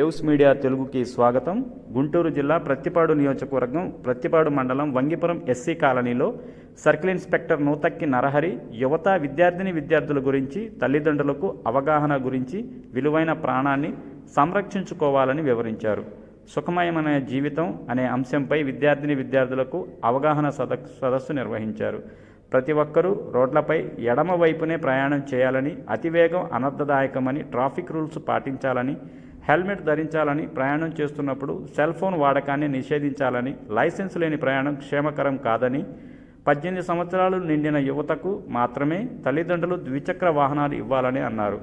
News media తెలుగుకి స్వాగతం. గుంటూరు జిల్లా ప్రత్తిపాడు నియోజకవర్గం ప్రత్తిపాడు మండలం వంగిపురం ఎస్సీ కాలనీలో సర్కిల్ ఇన్స్పెక్టర్ నూతక్కి నరహరి యువత విద్యార్థిని విద్యార్థుల గురించి తల్లిదండ్రులకు అవగాహన గురించి విలువైన ప్రాణాన్ని సంరక్షించుకోవాలని వివరించారు. సుఖమయమైన జీవితం అనే అంశంపై విద్యార్థిని విద్యార్థులకు అవగాహన సద సదస్సు నిర్వహించారు. ప్రతి ఒక్కరూ రోడ్లపై ఎడమ వైపునే ప్రయాణం చేయాలని అతివేగం అనర్థదాయకమని ట్రాఫిక్ రూల్స్ పాటించాలని హెల్మెట్ ధరించాలని ప్రయాణం చేస్తున్నప్పుడు సెల్ ఫోన్ వాడకాన్ని నిషేధించాలని లైసెన్స్ లేని ప్రయాణం క్షేమకరం కాదని పద్దెనిమిది సంవత్సరాలు నిండిన యువతకు మాత్రమే తల్లిదండ్రులు ద్విచక్ర వాహనాలు ఇవ్వాలని అన్నారు.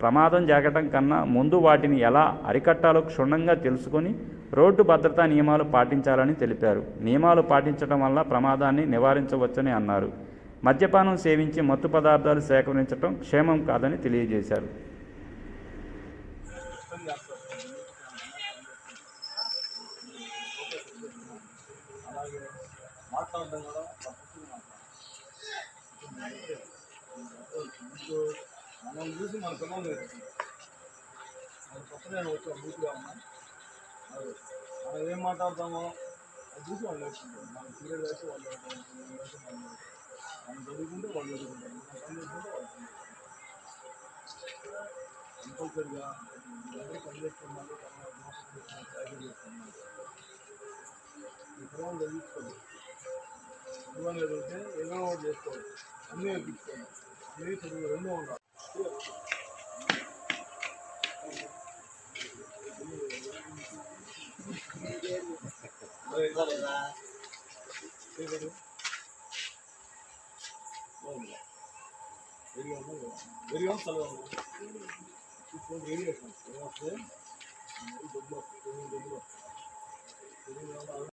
ప్రమాదం జరగటం కన్నా ముందు వాటిని ఎలా అరికట్టాలో క్షుణ్ణంగా తెలుసుకొని రోడ్డు భద్రతా నియమాలు పాటించాలని తెలిపారు. నియమాలు పాటించడం వల్ల ప్రమాదాన్ని నివారించవచ్చని అన్నారు. మద్యపానం సేవించి మత్తు పదార్థాలు సేకరించడం క్షేమం కాదని తెలియజేశారు. మాట్లాడడం కూడా పద్ధతిగా మాట్లాడాలి. మనం చూసి మన పిల్లలు మన కొత్త నేను వచ్చా బూత్గా ఉన్నా అది మనం ఏం మాట్లాడతామో అది చూసి వాళ్ళు నేర్చుకుంటాం మనం సీరియల్ వేసి వాళ్ళు మనం వాళ్ళు చదువుకుంటే వాళ్ళు చదువుకుంటారు మనం పని చేసుకుంటే వాళ్ళు కంపల్సరిగా ఎవరు పని చేస్తున్నారు చేస్తున్నారు ఈ పిల్లలు చదివించుకోండి చదువు అనేది ఉంటే ఏదో ఒకటి చేసుకోవాలి అన్నీ నేర్పించుకోండి అన్నీ చదువు రెండూ ఉండాలి వెరీ చదువు ఇప్పుడు రేడియేషన్ వస్తే